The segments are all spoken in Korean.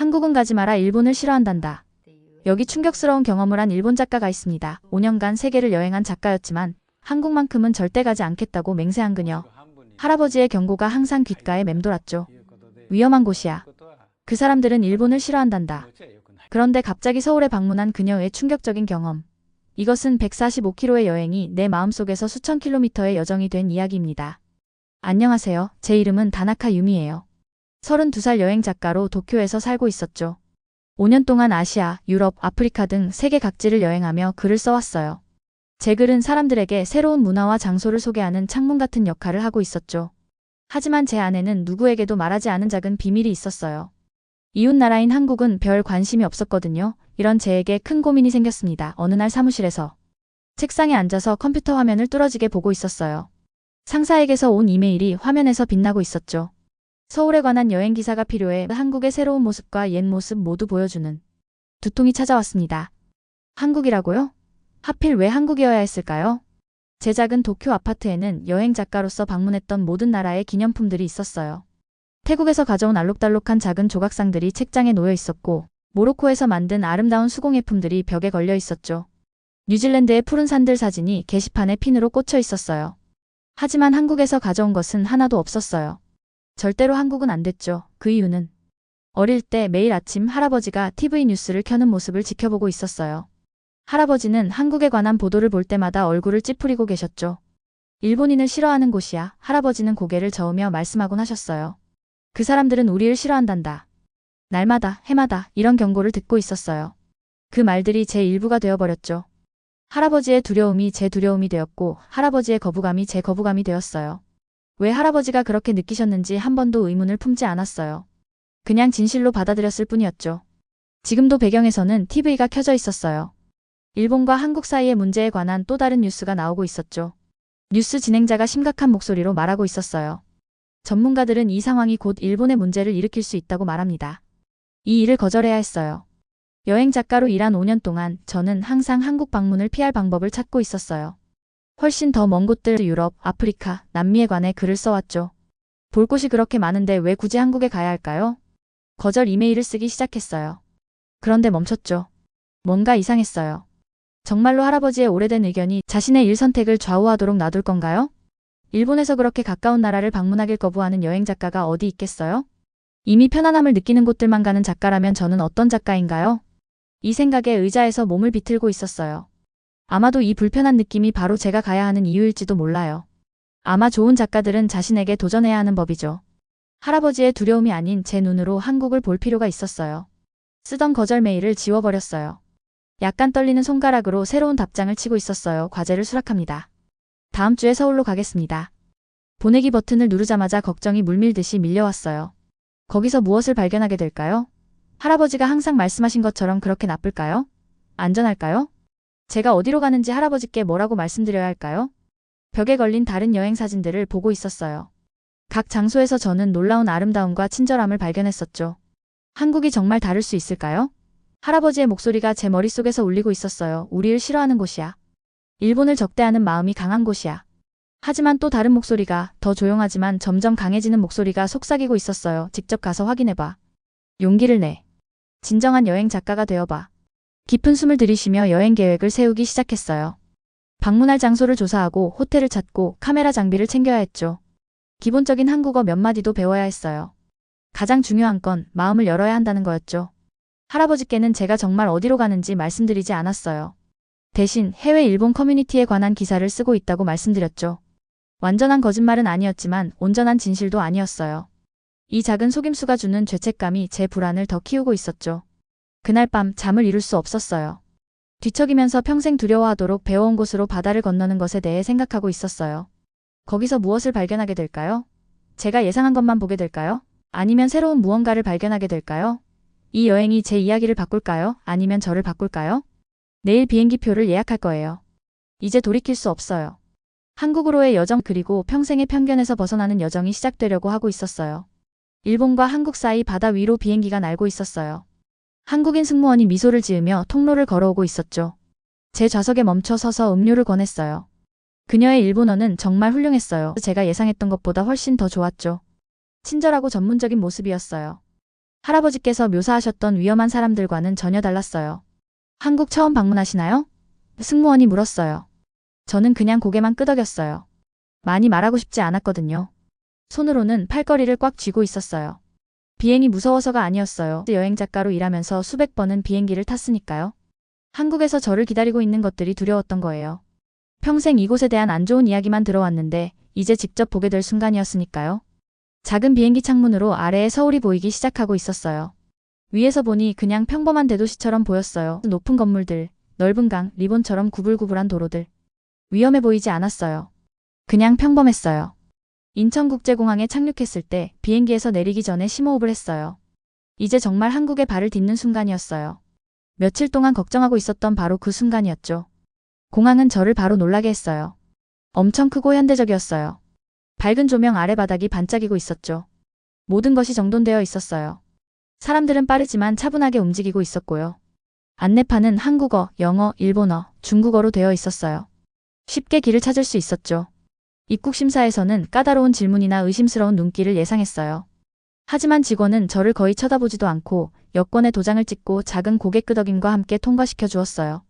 한국은 가지 마라 일본을 싫어한단다. 여기 충격스러운 경험을 한 일본 작가가 있습니다. 5년간 세계를 여행한 작가였지만 한국만큼은 절대 가지 않겠다고 맹세한 그녀. 할아버지의 경고가 항상 귓가에 맴돌았죠. 위험한 곳이야. 그 사람들은 일본을 싫어한단다. 그런데 갑자기 서울에 방문한 그녀의 충격적인 경험. 이것은 145km의 여행이 내 마음속에서 수천 킬로미터의 여정이 된 이야기입니다. 안녕하세요. 제 이름은 다나카 유미예요. 32살 여행 작가로 도쿄에서 살고 있었죠. 5년 동안 아시아, 유럽, 아프리카 등 세계 각지를 여행하며 글을 써왔어요. 제 글은 사람들에게 새로운 문화와 장소를 소개하는 창문 같은 역할을 하고 있었죠. 하지만 제 안에는 누구에게도 말하지 않은 작은 비밀이 있었어요. 이웃 나라인 한국은 별 관심이 없었거든요. 이런 제에게 큰 고민이 생겼습니다. 어느 날 사무실에서 책상에 앉아서 컴퓨터 화면을 뚫어지게 보고 있었어요. 상사에게서 온 이메일이 화면에서 빛나고 있었죠. 서울에 관한 여행 기사가 필요해 한국의 새로운 모습과 옛 모습 모두 보여주는 두통이 찾아왔습니다. 한국이라고요? 하필 왜 한국이어야 했을까요? 제 작은 도쿄 아파트에는 여행 작가로서 방문했던 모든 나라의 기념품들이 있었어요. 태국에서 가져온 알록달록한 작은 조각상들이 책장에 놓여 있었고, 모로코에서 만든 아름다운 수공예품들이 벽에 걸려 있었죠. 뉴질랜드의 푸른 산들 사진이 게시판에 핀으로 꽂혀 있었어요. 하지만 한국에서 가져온 것은 하나도 없었어요. 절대로 한국은 안 됐죠. 그 이유는 어릴 때 매일 아침 할아버지가 TV 뉴스를 켜는 모습을 지켜보고 있었어요. 할아버지는 한국에 관한 보도를 볼 때마다 얼굴을 찌푸리고 계셨죠. 일본인을 싫어하는 곳이야. 할아버지는 고개를 저으며 말씀하곤 하셨어요. 그 사람들은 우리를 싫어한단다. 날마다, 해마다 이런 경고를 듣고 있었어요. 그 말들이 제 일부가 되어버렸죠. 할아버지의 두려움이 제 두려움이 되었고, 할아버지의 거부감이 제 거부감이 되었어요. 왜 할아버지가 그렇게 느끼셨는지 한 번도 의문을 품지 않았어요. 그냥 진실로 받아들였을 뿐이었죠. 지금도 배경에서는 TV가 켜져 있었어요. 일본과 한국 사이의 문제에 관한 또 다른 뉴스가 나오고 있었죠. 뉴스 진행자가 심각한 목소리로 말하고 있었어요. 전문가들은 이 상황이 곧 일본의 문제를 일으킬 수 있다고 말합니다. 이 일을 거절해야 했어요. 여행 작가로 일한 5년 동안 저는 항상 한국 방문을 피할 방법을 찾고 있었어요. 훨씬 더 먼 곳들 유럽, 아프리카, 남미에 관해 글을 써왔죠. 볼 곳이 그렇게 많은데 왜 굳이 한국에 가야 할까요? 거절 이메일을 쓰기 시작했어요. 그런데 멈췄죠. 뭔가 이상했어요. 정말로 할아버지의 오래된 의견이 자신의 일 선택을 좌우하도록 놔둘 건가요? 일본에서 그렇게 가까운 나라를 방문하길 거부하는 여행 작가가 어디 있겠어요? 이미 편안함을 느끼는 곳들만 가는 작가라면 저는 어떤 작가인가요? 이 생각에 의자에서 몸을 비틀고 있었어요. 아마도 이 불편한 느낌이 바로 제가 가야 하는 이유일지도 몰라요. 아마 좋은 작가들은 자신에게 도전해야 하는 법이죠. 할아버지의 두려움이 아닌 제 눈으로 한국을 볼 필요가 있었어요. 쓰던 거절 메일을 지워버렸어요. 약간 떨리는 손가락으로 새로운 답장을 치고 있었어요. 과제를 수락합니다. 다음 주에 서울로 가겠습니다. 보내기 버튼을 누르자마자 걱정이 물밀듯이 밀려왔어요. 거기서 무엇을 발견하게 될까요? 할아버지가 항상 말씀하신 것처럼 그렇게 나쁠까요? 안전할까요? 제가 어디로 가는지 할아버지께 뭐라고 말씀드려야 할까요? 벽에 걸린 다른 여행 사진들을 보고 있었어요. 각 장소에서 저는 놀라운 아름다움과 친절함을 발견했었죠. 한국이 정말 다를 수 있을까요? 할아버지의 목소리가 제 머릿속에서 울리고 있었어요. 우리를 싫어하는 곳이야. 일본을 적대하는 마음이 강한 곳이야. 하지만 또 다른 목소리가 더 조용하지만 점점 강해지는 목소리가 속삭이고 있었어요. 직접 가서 확인해봐. 용기를 내. 진정한 여행 작가가 되어봐. 깊은 숨을 들이쉬며 여행 계획을 세우기 시작했어요. 방문할 장소를 조사하고 호텔을 찾고 카메라 장비를 챙겨야 했죠. 기본적인 한국어 몇 마디도 배워야 했어요. 가장 중요한 건 마음을 열어야 한다는 거였죠. 할아버지께는 제가 정말 어디로 가는지 말씀드리지 않았어요. 대신 해외 일본 커뮤니티에 관한 기사를 쓰고 있다고 말씀드렸죠. 완전한 거짓말은 아니었지만 온전한 진실도 아니었어요. 이 작은 속임수가 주는 죄책감이 제 불안을 더 키우고 있었죠. 그날 밤 잠을 이룰 수 없었어요. 뒤척이면서 평생 두려워하도록 배워온 곳으로 바다를 건너는 것에 대해 생각하고 있었어요. 거기서 무엇을 발견하게 될까요? 제가 예상한 것만 보게 될까요? 아니면 새로운 무언가를 발견하게 될까요? 이 여행이 제 이야기를 바꿀까요? 아니면 저를 바꿀까요? 내일 비행기표를 예약할 거예요. 이제 돌이킬 수 없어요. 한국으로의 여정 그리고 평생의 편견에서 벗어나는 여정이 시작되려고 하고 있었어요. 일본과 한국 사이 바다 위로 비행기가 날고 있었어요. 한국인 승무원이 미소를 지으며 통로를 걸어오고 있었죠. 제 좌석에 멈춰 서서 음료를 권했어요. 그녀의 일본어는 정말 훌륭했어요. 제가 예상했던 것보다 훨씬 더 좋았죠. 친절하고 전문적인 모습이었어요. 할아버지께서 묘사하셨던 위험한 사람들과는 전혀 달랐어요. 한국 처음 방문하시나요? 승무원이 물었어요. 저는 그냥 고개만 끄덕였어요. 많이 말하고 싶지 않았거든요. 손으로는 팔걸이를 꽉 쥐고 있었어요. 비행이 무서워서가 아니었어요. 여행 작가로 일하면서 수백 번은 비행기를 탔으니까요. 한국에서 저를 기다리고 있는 것들이 두려웠던 거예요. 평생 이곳에 대한 안 좋은 이야기만 들어왔는데 이제 직접 보게 될 순간이었으니까요. 작은 비행기 창문으로 아래에 서울이 보이기 시작하고 있었어요. 위에서 보니 그냥 평범한 대도시처럼 보였어요. 높은 건물들, 넓은 강, 리본처럼 구불구불한 도로들. 위험해 보이지 않았어요. 그냥 평범했어요. 인천국제공항에 착륙했을 때 비행기에서 내리기 전에 심호흡을 했어요. 이제 정말 한국에 발을 딛는 순간이었어요. 며칠 동안 걱정하고 있었던 바로 그 순간이었죠. 공항은 저를 바로 놀라게 했어요. 엄청 크고 현대적이었어요. 밝은 조명 아래 바닥이 반짝이고 있었죠. 모든 것이 정돈되어 있었어요. 사람들은 빠르지만 차분하게 움직이고 있었고요. 안내판은 한국어, 영어, 일본어, 중국어로 되어 있었어요. 쉽게 길을 찾을 수 있었죠. 입국 심사에서는 까다로운 질문이나 의심스러운 눈길을 예상했어요. 하지만 직원은 저를 거의 쳐다보지도 않고 여권에 도장을 찍고 작은 고개 끄덕임과 함께 통과시켜 주었어요.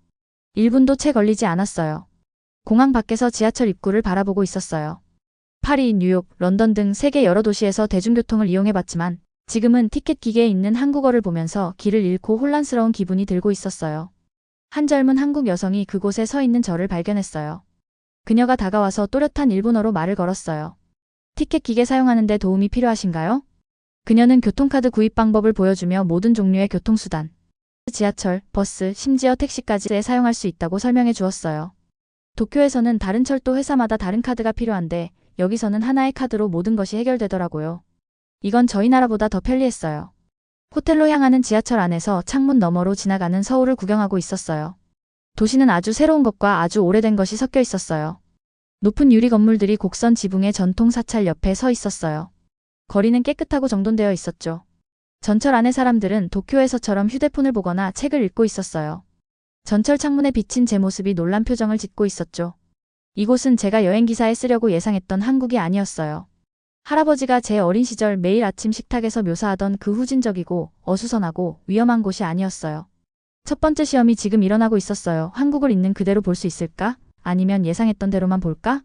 1분도 채 걸리지 않았어요. 공항 밖에서 지하철 입구를 바라보고 있었어요. 파리, 뉴욕, 런던 등 세계 여러 도시에서 대중교통을 이용해봤지만 지금은 티켓 기계에 있는 한국어를 보면서 길을 잃고 혼란스러운 기분이 들고 있었어요. 한 젊은 한국 여성이 그곳에 서 있는 저를 발견했어요. 그녀가 다가와서 또렷한 일본어로 말을 걸었어요. 티켓 기계 사용하는데 도움이 필요하신가요? 그녀는 교통카드 구입 방법을 보여주며 모든 종류의 교통수단, 지하철, 버스, 심지어 택시까지 사용할 수 있다고 설명해 주었어요. 도쿄에서는 다른 철도 회사마다 다른 카드가 필요한데 여기서는 하나의 카드로 모든 것이 해결되더라고요. 이건 저희 나라보다 더 편리했어요. 호텔로 향하는 지하철 안에서 창문 너머로 지나가는 서울을 구경하고 있었어요. 도시는 아주 새로운 것과 아주 오래된 것이 섞여 있었어요. 높은 유리 건물들이 곡선 지붕의 전통 사찰 옆에 서 있었어요. 거리는 깨끗하고 정돈되어 있었죠. 전철 안의 사람들은 도쿄에서처럼 휴대폰을 보거나 책을 읽고 있었어요. 전철 창문에 비친 제 모습이 놀란 표정을 짓고 있었죠. 이곳은 제가 여행기사에 쓰려고 예상했던 한국이 아니었어요. 할아버지가 제 어린 시절 매일 아침 식탁에서 묘사하던 그 후진적이고 어수선하고 위험한 곳이 아니었어요. 첫 번째 시험이 지금 일어나고 있었어요. 한국을 있는 그대로 볼 수 있을까? 아니면 예상했던 대로만 볼까?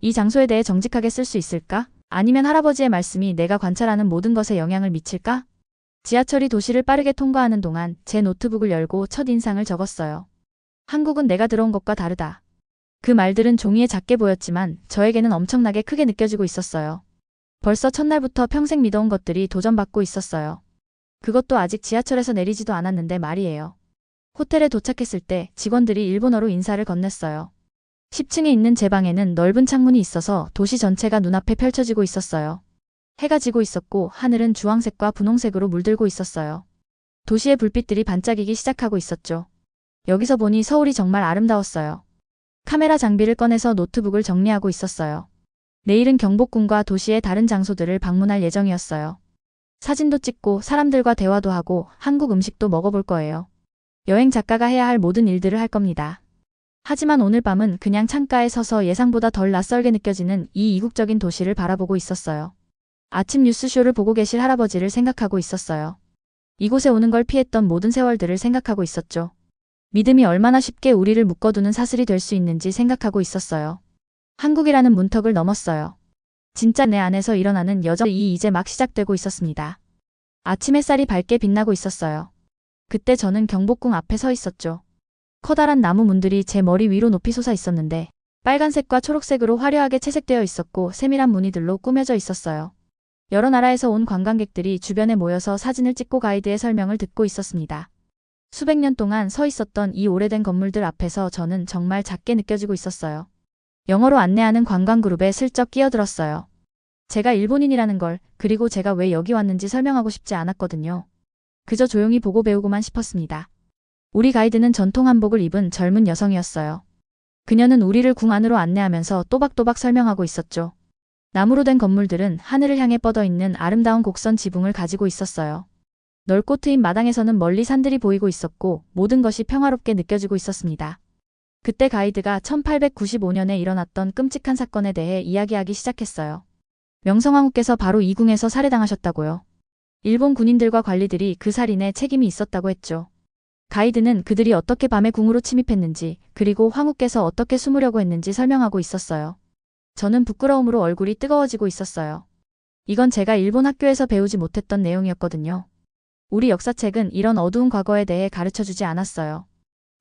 이 장소에 대해 정직하게 쓸 수 있을까? 아니면 할아버지의 말씀이 내가 관찰하는 모든 것에 영향을 미칠까? 지하철이 도시를 빠르게 통과하는 동안 제 노트북을 열고 첫 인상을 적었어요. 한국은 내가 들어온 것과 다르다. 그 말들은 종이에 작게 보였지만 저에게는 엄청나게 크게 느껴지고 있었어요. 벌써 첫날부터 평생 믿어온 것들이 도전받고 있었어요. 그것도 아직 지하철에서 내리지도 않았는데 말이에요. 호텔에 도착했을 때 직원들이 일본어로 인사를 건넸어요. 10층에 있는 제 방에는 넓은 창문이 있어서 도시 전체가 눈앞에 펼쳐지고 있었어요. 해가 지고 있었고 하늘은 주황색과 분홍색으로 물들고 있었어요. 도시의 불빛들이 반짝이기 시작하고 있었죠. 여기서 보니 서울이 정말 아름다웠어요. 카메라 장비를 꺼내서 노트북을 정리하고 있었어요. 내일은 경복궁과 도시의 다른 장소들을 방문할 예정이었어요. 사진도 찍고 사람들과 대화도 하고 한국 음식도 먹어볼 거예요. 여행 작가가 해야 할 모든 일들을 할 겁니다. 하지만 오늘 밤은 그냥 창가에 서서 예상보다 덜 낯설게 느껴지는 이 이국적인 도시를 바라보고 있었어요. 아침 뉴스쇼를 보고 계실 할아버지를 생각하고 있었어요. 이곳에 오는 걸 피했던 모든 세월들을 생각하고 있었죠. 믿음이 얼마나 쉽게 우리를 묶어두는 사슬이 될 수 있는지 생각하고 있었어요. 한국이라는 문턱을 넘었어요. 진짜 내 안에서 일어나는 여정이 이제 막 시작되고 있었습니다. 아침 햇살이 밝게 빛나고 있었어요. 그때 저는 경복궁 앞에 서 있었죠. 커다란 나무 문들이 제 머리 위로 높이 솟아 있었는데 빨간색과 초록색으로 화려하게 채색되어 있었고 세밀한 무늬들로 꾸며져 있었어요. 여러 나라에서 온 관광객들이 주변에 모여서 사진을 찍고 가이드의 설명을 듣고 있었습니다. 수백 년 동안 서 있었던 이 오래된 건물들 앞에서 저는 정말 작게 느껴지고 있었어요. 영어로 안내하는 관광그룹에 슬쩍 끼어들었어요. 제가 일본인이라는 걸, 그리고 제가 왜 여기 왔는지 설명하고 싶지 않았거든요. 그저 조용히 보고 배우고만 싶었습니다. 우리 가이드는 전통 한복을 입은 젊은 여성이었어요. 그녀는 우리를 궁 안으로 안내하면서 또박또박 설명하고 있었죠. 나무로 된 건물들은 하늘을 향해 뻗어 있는 아름다운 곡선 지붕을 가지고 있었어요. 넓고 트인 마당에서는 멀리 산들이 보이고 있었고 모든 것이 평화롭게 느껴지고 있었습니다. 그때 가이드가 1895년에 일어났던 끔찍한 사건에 대해 이야기하기 시작했어요. 명성황후께서 바로 이 궁에서 살해당하셨다고요. 일본 군인들과 관리들이 그 살인에 책임이 있었다고 했죠. 가이드는 그들이 어떻게 밤에 궁으로 침입했는지, 그리고 황후께서 어떻게 숨으려고 했는지 설명하고 있었어요. 저는 부끄러움으로 얼굴이 뜨거워지고 있었어요. 이건 제가 일본 학교에서 배우지 못했던 내용이었거든요. 우리 역사책은 이런 어두운 과거에 대해 가르쳐 주지 않았어요.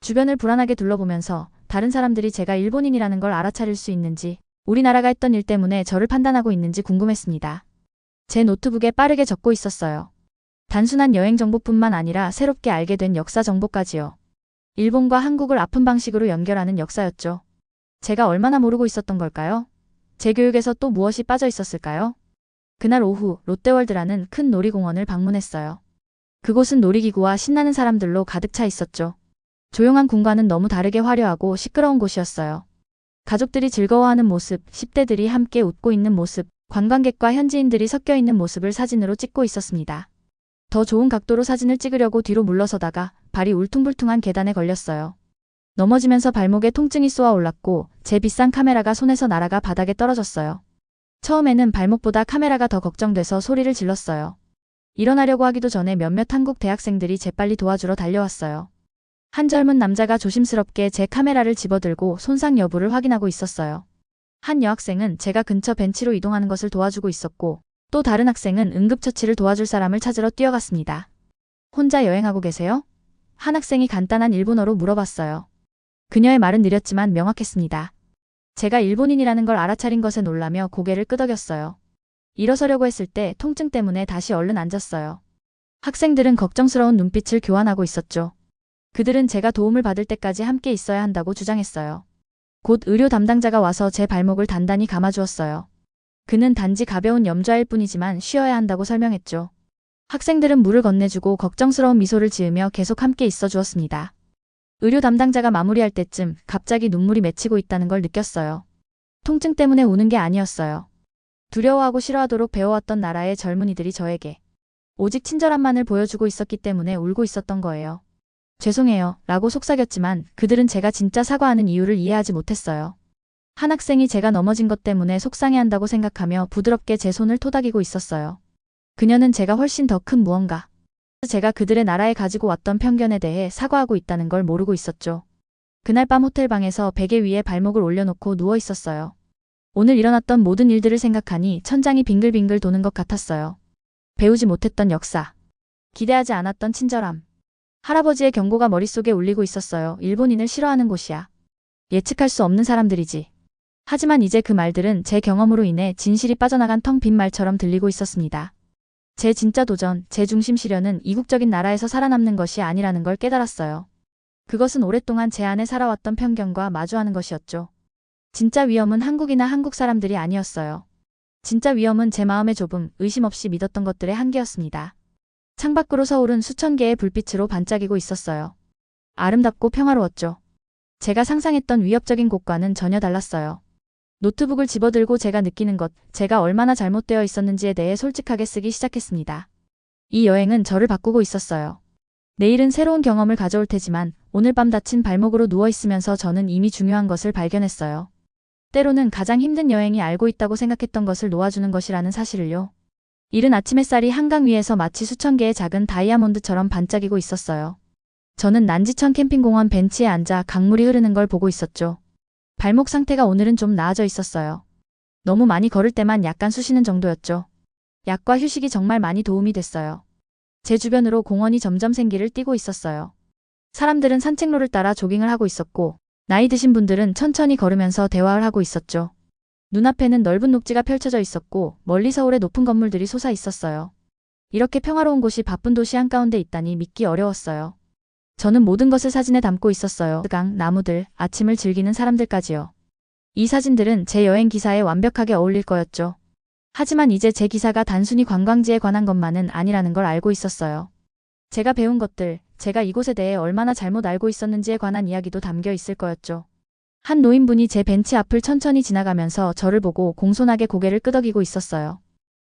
주변을 불안하게 둘러보면서 다른 사람들이 제가 일본인이라는 걸 알아차릴 수 있는지, 우리나라가 했던 일 때문에 저를 판단하고 있는지 궁금했습니다. 제 노트북에 빠르게 적고 있었어요. 단순한 여행 정보뿐만 아니라 새롭게 알게 된 역사 정보까지요. 일본과 한국을 아픈 방식으로 연결하는 역사였죠. 제가 얼마나 모르고 있었던 걸까요? 제 교육에서 또 무엇이 빠져 있었을까요? 그날 오후 롯데월드라는 큰 놀이공원을 방문했어요. 그곳은 놀이기구와 신나는 사람들로 가득 차 있었죠. 조용한 공간은 너무 다르게 화려하고 시끄러운 곳이었어요. 가족들이 즐거워하는 모습, 10대들이 함께 웃고 있는 모습, 관광객과 현지인들이 섞여 있는 모습을 사진으로 찍고 있었습니다. 더 좋은 각도로 사진을 찍으려고 뒤로 물러서다가 발이 울퉁불퉁한 계단에 걸렸어요. 넘어지면서 발목에 통증이 쏘아 올랐고 제 비싼 카메라가 손에서 날아가 바닥에 떨어졌어요. 처음에는 발목보다 카메라가 더 걱정돼서 소리를 질렀어요. 일어나려고 하기도 전에 몇몇 한국 대학생들이 재빨리 도와주러 달려왔어요. 한 젊은 남자가 조심스럽게 제 카메라를 집어들고 손상 여부를 확인하고 있었어요. 한 여학생은 제가 근처 벤치로 이동하는 것을 도와주고 있었고 또 다른 학생은 응급처치를 도와줄 사람을 찾으러 뛰어갔습니다. 혼자 여행하고 계세요? 한 학생이 간단한 일본어로 물어봤어요. 그녀의 말은 느렸지만 명확했습니다. 제가 일본인이라는 걸 알아차린 것에 놀라며 고개를 끄덕였어요. 일어서려고 했을 때 통증 때문에 다시 얼른 앉았어요. 학생들은 걱정스러운 눈빛을 교환하고 있었죠. 그들은 제가 도움을 받을 때까지 함께 있어야 한다고 주장했어요. 곧 의료 담당자가 와서 제 발목을 단단히 감아주었어요. 그는 단지 가벼운 염좌일 뿐이지만 쉬어야 한다고 설명했죠. 학생들은 물을 건네주고 걱정스러운 미소를 지으며 계속 함께 있어 주었습니다. 의료 담당자가 마무리할 때쯤 갑자기 눈물이 맺히고 있다는 걸 느꼈어요. 통증 때문에 우는 게 아니었어요. 두려워하고 싫어하도록 배워왔던 나라의 젊은이들이 저에게 오직 친절함만을 보여주고 있었기 때문에 울고 있었던 거예요. 죄송해요. 라고 속삭였지만 그들은 제가 진짜 사과하는 이유를 이해하지 못했어요. 한 학생이 제가 넘어진 것 때문에 속상해한다고 생각하며 부드럽게 제 손을 토닥이고 있었어요. 그녀는 제가 훨씬 더 큰 무언가. 제가 그들의 나라에 가지고 왔던 편견에 대해 사과하고 있다는 걸 모르고 있었죠. 그날 밤 호텔 방에서 베개 위에 발목을 올려놓고 누워 있었어요. 오늘 일어났던 모든 일들을 생각하니 천장이 빙글빙글 도는 것 같았어요. 배우지 못했던 역사. 기대하지 않았던 친절함. 할아버지의 경고가 머릿속에 울리고 있었어요. 일본인을 싫어하는 곳이야. 예측할 수 없는 사람들이지. 하지만 이제 그 말들은 제 경험으로 인해 진실이 빠져나간 텅 빈 말처럼 들리고 있었습니다. 제 진짜 도전, 제 중심 시련은 이국적인 나라에서 살아남는 것이 아니라는 걸 깨달았어요. 그것은 오랫동안 제 안에 살아왔던 편견과 마주하는 것이었죠. 진짜 위험은 한국이나 한국 사람들이 아니었어요. 진짜 위험은 제 마음의 좁음, 의심 없이 믿었던 것들의 한계였습니다. 창밖으로 서울은 수천 개의 불빛으로 반짝이고 있었어요. 아름답고 평화로웠죠. 제가 상상했던 위협적인 곳과는 전혀 달랐어요. 노트북을 집어들고 제가 느끼는 것, 제가 얼마나 잘못되어 있었는지에 대해 솔직하게 쓰기 시작했습니다. 이 여행은 저를 바꾸고 있었어요. 내일은 새로운 경험을 가져올 테지만 오늘 밤 다친 발목으로 누워 있으면서 저는 이미 중요한 것을 발견했어요. 때로는 가장 힘든 여행이 알고 있다고 생각했던 것을 놓아주는 것이라는 사실을요. 이른 아침 햇살이 한강 위에서 마치 수천 개의 작은 다이아몬드처럼 반짝이고 있었어요. 저는 난지천 캠핑공원 벤치에 앉아 강물이 흐르는 걸 보고 있었죠. 발목 상태가 오늘은 좀 나아져 있었어요. 너무 많이 걸을 때만 약간 쑤시는 정도였죠. 약과 휴식이 정말 많이 도움이 됐어요. 제 주변으로 공원이 점점 생기를 띠고 있었어요. 사람들은 산책로를 따라 조깅을 하고 있었고, 나이 드신 분들은 천천히 걸으면서 대화를 하고 있었죠. 눈앞에는 넓은 녹지가 펼쳐져 있었고, 멀리 서울의 높은 건물들이 솟아 있었어요. 이렇게 평화로운 곳이 바쁜 도시 한가운데 있다니 믿기 어려웠어요. 저는 모든 것을 사진에 담고 있었어요. 강, 나무들, 아침을 즐기는 사람들까지요. 이 사진들은 제 여행 기사에 완벽하게 어울릴 거였죠. 하지만 이제 제 기사가 단순히 관광지에 관한 것만은 아니라는 걸 알고 있었어요. 제가 배운 것들, 제가 이곳에 대해 얼마나 잘못 알고 있었는지에 관한 이야기도 담겨 있을 거였죠. 한 노인분이 제 벤치 앞을 천천히 지나가면서 저를 보고 공손하게 고개를 끄덕이고 있었어요.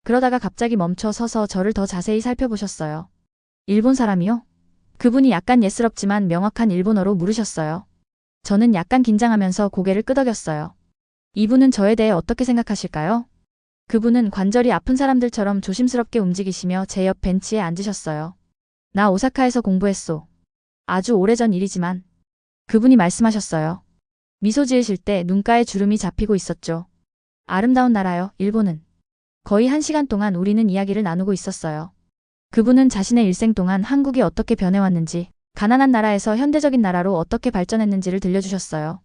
그러다가 갑자기 멈춰 서서 저를 더 자세히 살펴보셨어요. 일본 사람이요? 그분이 약간 예스럽지만 명확한 일본어로 물으셨어요. 저는 약간 긴장하면서 고개를 끄덕였어요. 이분은 저에 대해 어떻게 생각하실까요? 그분은 관절이 아픈 사람들처럼 조심스럽게 움직이시며 제 옆 벤치에 앉으셨어요. 나 오사카에서 공부했소. 아주 오래전 일이지만 그분이 말씀하셨어요. 미소 지으실 때 눈가에 주름이 잡히고 있었죠. 아름다운 나라요, 일본은. 거의 한 시간 동안 우리는 이야기를 나누고 있었어요. 그분은 자신의 일생 동안 한국이 어떻게 변해왔는지, 가난한 나라에서 현대적인 나라로 어떻게 발전했는지를 들려주셨어요.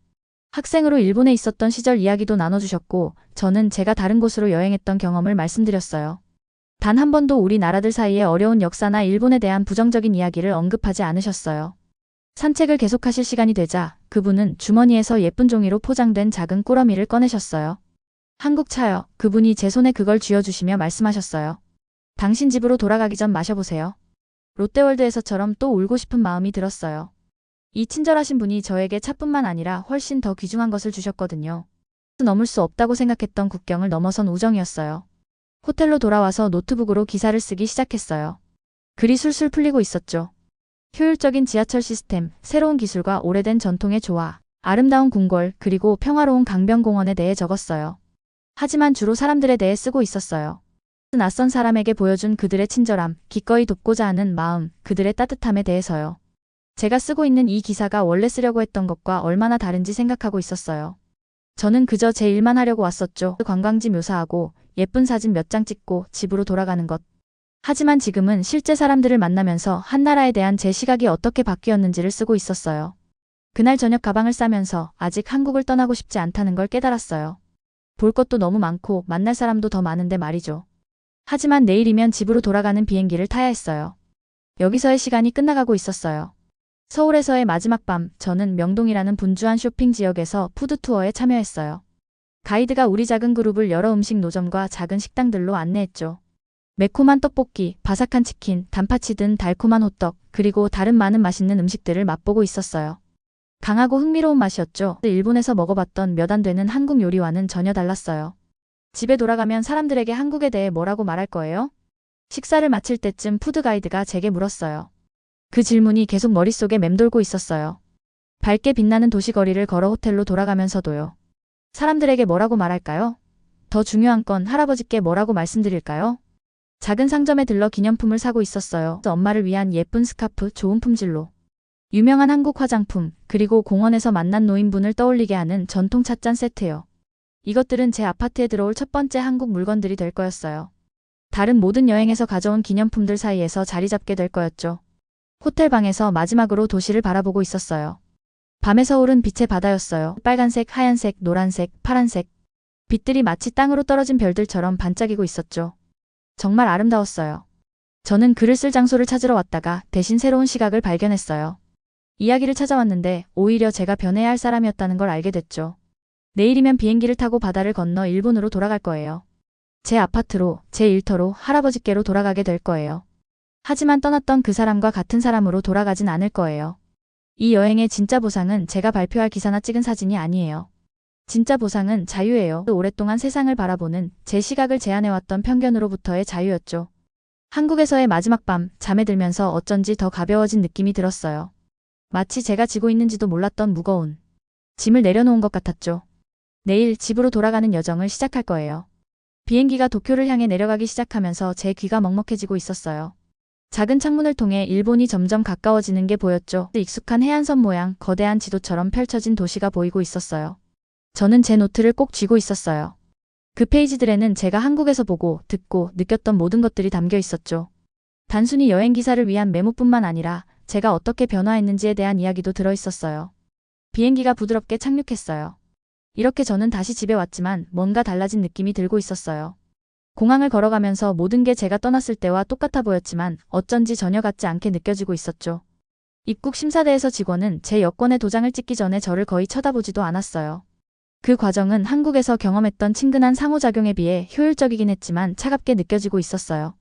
학생으로 일본에 있었던 시절 이야기도 나눠주셨고, 저는 제가 다른 곳으로 여행했던 경험을 말씀드렸어요. 단 한 번도 우리 나라들 사이의 어려운 역사나 일본에 대한 부정적인 이야기를 언급하지 않으셨어요. 산책을 계속하실 시간이 되자 그분은 주머니에서 예쁜 종이로 포장된 작은 꾸러미를 꺼내셨어요. 한국 차요. 그분이 제 손에 그걸 쥐어주시며 말씀하셨어요. 당신 집으로 돌아가기 전 마셔보세요. 롯데월드에서처럼 또 울고 싶은 마음이 들었어요. 이 친절하신 분이 저에게 차뿐만 아니라 훨씬 더 귀중한 것을 주셨거든요. 넘을 수 없다고 생각했던 국경을 넘어선 우정이었어요. 호텔로 돌아와서 노트북으로 기사를 쓰기 시작했어요. 글이 술술 풀리고 있었죠. 효율적인 지하철 시스템, 새로운 기술과 오래된 전통의 조화, 아름다운 궁궐, 그리고 평화로운 강변공원에 대해 적었어요. 하지만 주로 사람들에 대해 쓰고 있었어요. 낯선 사람에게 보여준 그들의 친절함, 기꺼이 돕고자 하는 마음, 그들의 따뜻함에 대해서요. 제가 쓰고 있는 이 기사가 원래 쓰려고 했던 것과 얼마나 다른지 생각하고 있었어요. 저는 그저 제 일만 하려고 왔었죠. 관광지 묘사하고 예쁜 사진 몇 장 찍고 집으로 돌아가는 것. 하지만 지금은 실제 사람들을 만나면서 한 나라에 대한 제 시각이 어떻게 바뀌었는지를 쓰고 있었어요. 그날 저녁 가방을 싸면서 아직 한국을 떠나고 싶지 않다는 걸 깨달았어요. 볼 것도 너무 많고 만날 사람도 더 많은데 말이죠. 하지만 내일이면 집으로 돌아가는 비행기를 타야 했어요. 여기서의 시간이 끝나가고 있었어요. 서울에서의 마지막 밤, 저는 명동이라는 분주한 쇼핑 지역에서 푸드 투어에 참여했어요. 가이드가 우리 작은 그룹을 여러 음식 노점과 작은 식당들로 안내했죠. 매콤한 떡볶이, 바삭한 치킨, 단파치든 달콤한 호떡, 그리고 다른 많은 맛있는 음식들을 맛보고 있었어요. 강하고 흥미로운 맛이었죠. 일본에서 먹어봤던 몇 안 되는 한국 요리와는 전혀 달랐어요. 집에 돌아가면 사람들에게 한국에 대해 뭐라고 말할 거예요? 식사를 마칠 때쯤 푸드 가이드가 제게 물었어요. 그 질문이 계속 머릿속에 맴돌고 있었어요. 밝게 빛나는 도시거리를 걸어 호텔로 돌아가면서도요. 사람들에게 뭐라고 말할까요? 더 중요한 건 할아버지께 뭐라고 말씀드릴까요? 작은 상점에 들러 기념품을 사고 있었어요. 엄마를 위한 예쁜 스카프, 좋은 품질로. 유명한 한국 화장품, 그리고 공원에서 만난 노인분을 떠올리게 하는 전통 찻잔 세트요. 이것들은 제 아파트에 들어올 첫 번째 한국 물건들이 될 거였어요. 다른 모든 여행에서 가져온 기념품들 사이에서 자리 잡게 될 거였죠. 호텔 방에서 마지막으로 도시를 바라보고 있었어요. 밤의 서울은 빛의 바다였어요. 빨간색, 하얀색, 노란색, 파란색. 빛들이 마치 땅으로 떨어진 별들처럼 반짝이고 있었죠. 정말 아름다웠어요. 저는 글을 쓸 장소를 찾으러 왔다가 대신 새로운 시각을 발견했어요. 이야기를 찾아왔는데 오히려 제가 변해야 할 사람이었다는 걸 알게 됐죠. 내일이면 비행기를 타고 바다를 건너 일본으로 돌아갈 거예요. 제 아파트로, 제 일터로, 할아버지께로 돌아가게 될 거예요. 하지만 떠났던 그 사람과 같은 사람으로 돌아가진 않을 거예요. 이 여행의 진짜 보상은 제가 발표할 기사나 찍은 사진이 아니에요. 진짜 보상은 자유예요. 오랫동안 세상을 바라보는 제 시각을 제안해왔던 편견으로부터의 자유였죠. 한국에서의 마지막 밤, 잠에 들면서 어쩐지 더 가벼워진 느낌이 들었어요. 마치 제가 지고 있는지도 몰랐던 무거운 짐을 내려놓은 것 같았죠. 내일 집으로 돌아가는 여정을 시작할 거예요. 비행기가 도쿄를 향해 내려가기 시작하면서 제 귀가 먹먹해지고 있었어요. 작은 창문을 통해 일본이 점점 가까워지는 게 보였죠. 익숙한 해안선 모양 거대한 지도처럼 펼쳐진 도시가 보이고 있었어요. 저는 제 노트를 꼭 쥐고 있었어요. 그 페이지들에는 제가 한국에서 보고, 듣고, 느꼈던 모든 것들이 담겨 있었죠. 단순히 여행 기사를 위한 메모뿐만 아니라 제가 어떻게 변화했는지에 대한 이야기도 들어 있었어요. 비행기가 부드럽게 착륙했어요. 이렇게 저는 다시 집에 왔지만 뭔가 달라진 느낌이 들고 있었어요. 공항을 걸어가면서 모든 게 제가 떠났을 때와 똑같아 보였지만 어쩐지 전혀 같지 않게 느껴지고 있었죠. 입국 심사대에서 직원은 제 여권에 도장을 찍기 전에 저를 거의 쳐다보지도 않았어요. 그 과정은 한국에서 경험했던 친근한 상호작용에 비해 효율적이긴 했지만 차갑게 느껴지고 있었어요.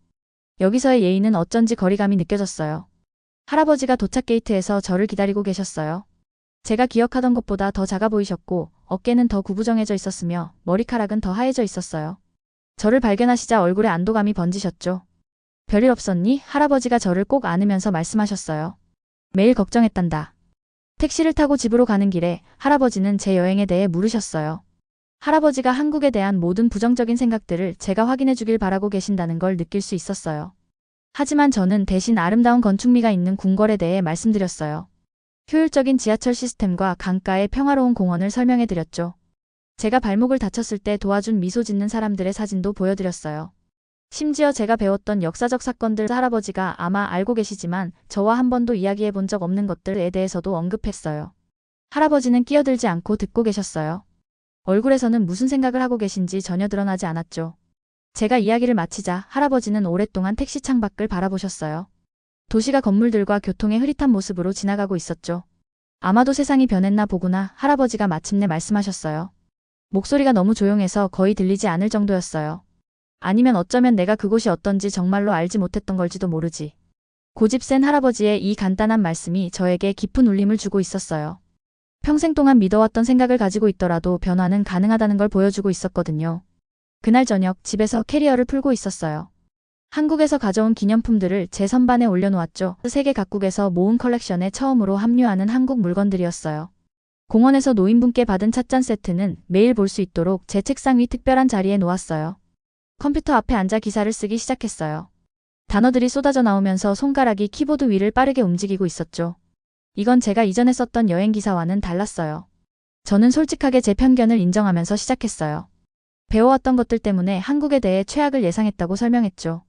여기서의 예의는 어쩐지 거리감이 느껴졌어요. 할아버지가 도착 게이트에서 저를 기다리고 계셨어요. 제가 기억하던 것보다 더 작아 보이셨고 어깨는 더 구부정해져 있었으며 머리카락은 더 하얘져 있었어요. 저를 발견하시자 얼굴에 안도감이 번지셨죠. 별일 없었니? 할아버지가 저를 꼭 안으면서 말씀하셨어요. 매일 걱정했단다. 택시를 타고 집으로 가는 길에 할아버지는 제 여행에 대해 물으셨어요. 할아버지가 한국에 대한 모든 부정적인 생각들을 제가 확인해 주길 바라고 계신다는 걸 느낄 수 있었어요. 하지만 저는 대신 아름다운 건축미가 있는 궁궐에 대해 말씀드렸어요. 효율적인 지하철 시스템과 강가의 평화로운 공원을 설명해 드렸죠. 제가 발목을 다쳤을 때 도와준 미소 짓는 사람들의 사진도 보여드렸어요. 심지어 제가 배웠던 역사적 사건들 할아버지가 아마 알고 계시지만 저와 한 번도 이야기해 본 적 없는 것들에 대해서도 언급했어요. 할아버지는 끼어들지 않고 듣고 계셨어요. 얼굴에서는 무슨 생각을 하고 계신지 전혀 드러나지 않았죠. 제가 이야기를 마치자 할아버지는 오랫동안 택시 창밖을 바라보셨어요. 도시가 건물들과 교통의 흐릿한 모습으로 지나가고 있었죠. 아마도 세상이 변했나 보구나 할아버지가 마침내 말씀하셨어요. 목소리가 너무 조용해서 거의 들리지 않을 정도였어요. 아니면 어쩌면 내가 그곳이 어떤지 정말로 알지 못했던 걸지도 모르지. 고집 센 할아버지의 이 간단한 말씀이 저에게 깊은 울림을 주고 있었어요. 평생 동안 믿어왔던 생각을 가지고 있더라도 변화는 가능하다는 걸 보여주고 있었거든요. 그날 저녁 집에서 캐리어를 풀고 있었어요. 한국에서 가져온 기념품들을 제 선반에 올려놓았죠. 세계 각국에서 모은 컬렉션에 처음으로 합류하는 한국 물건들이었어요. 공원에서 노인분께 받은 찻잔 세트는 매일 볼 수 있도록 제 책상 위 특별한 자리에 놓았어요. 컴퓨터 앞에 앉아 기사를 쓰기 시작했어요. 단어들이 쏟아져 나오면서 손가락이 키보드 위를 빠르게 움직이고 있었죠. 이건 제가 이전에 썼던 여행 기사와는 달랐어요. 저는 솔직하게 제 편견을 인정하면서 시작했어요. 배워왔던 것들 때문에 한국에 대해 최악을 예상했다고 설명했죠.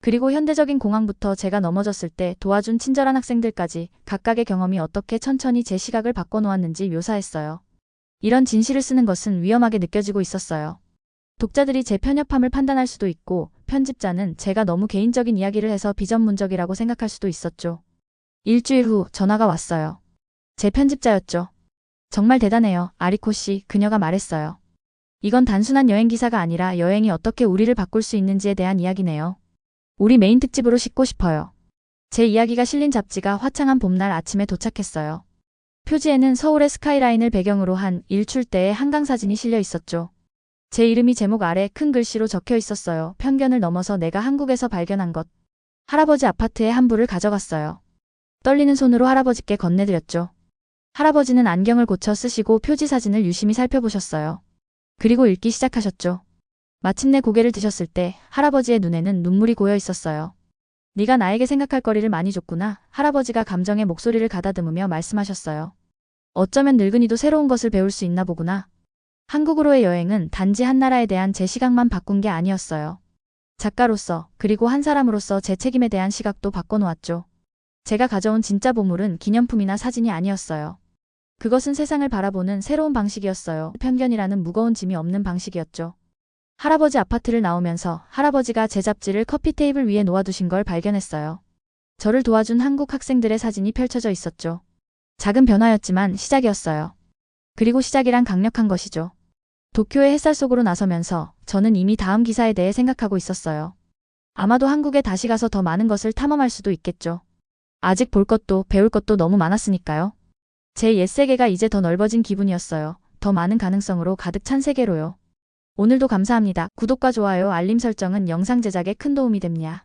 그리고 현대적인 공항부터 제가 넘어졌을 때 도와준 친절한 학생들까지 각각의 경험이 어떻게 천천히 제 시각을 바꿔놓았는지 묘사했어요. 이런 진실을 쓰는 것은 위험하게 느껴지고 있었어요. 독자들이 제 편협함을 판단할 수도 있고 편집자는 제가 너무 개인적인 이야기를 해서 비전문적이라고 생각할 수도 있었죠. 일주일 후 전화가 왔어요. 제 편집자였죠. 정말 대단해요. 아리코 씨, 그녀가 말했어요. 이건 단순한 여행 기사가 아니라 여행이 어떻게 우리를 바꿀 수 있는지에 대한 이야기네요. 우리 메인 특집으로 싣고 싶어요. 제 이야기가 실린 잡지가 화창한 봄날 아침에 도착했어요. 표지에는 서울의 스카이라인을 배경으로 한 일출 때의 한강 사진이 실려 있었죠. 제 이름이 제목 아래 큰 글씨로 적혀 있었어요. 편견을 넘어서 내가 한국에서 발견한 것. 할아버지 아파트의 한 부를 가져갔어요. 떨리는 손으로 할아버지께 건네드렸죠. 할아버지는 안경을 고쳐 쓰시고 표지 사진을 유심히 살펴보셨어요. 그리고 읽기 시작하셨죠. 마침내 고개를 드셨을 때 할아버지의 눈에는 눈물이 고여 있었어요. 네가 나에게 생각할 거리를 많이 줬구나. 할아버지가 감정의 목소리를 가다듬으며 말씀하셨어요. 어쩌면 늙은이도 새로운 것을 배울 수 있나 보구나. 한국으로의 여행은 단지 한 나라에 대한 제 시각만 바꾼 게 아니었어요. 작가로서 그리고 한 사람으로서 제 책임에 대한 시각도 바꿔놓았죠. 제가 가져온 진짜 보물은 기념품이나 사진이 아니었어요. 그것은 세상을 바라보는 새로운 방식이었어요. 편견이라는 무거운 짐이 없는 방식이었죠. 할아버지 아파트를 나오면서 할아버지가 제 잡지를 커피 테이블 위에 놓아두신 걸 발견했어요. 저를 도와준 한국 학생들의 사진이 펼쳐져 있었죠. 작은 변화였지만 시작이었어요. 그리고 시작이란 강력한 것이죠. 도쿄의 햇살 속으로 나서면서 저는 이미 다음 기사에 대해 생각하고 있었어요. 아마도 한국에 다시 가서 더 많은 것을 탐험할 수도 있겠죠. 아직 볼 것도 배울 것도 너무 많았으니까요. 제 옛 세계가 이제 더 넓어진 기분이었어요. 더 많은 가능성으로 가득 찬 세계로요. 오늘도 감사합니다. 구독과 좋아요, 알림 설정은 영상 제작에 큰 도움이 됩니다.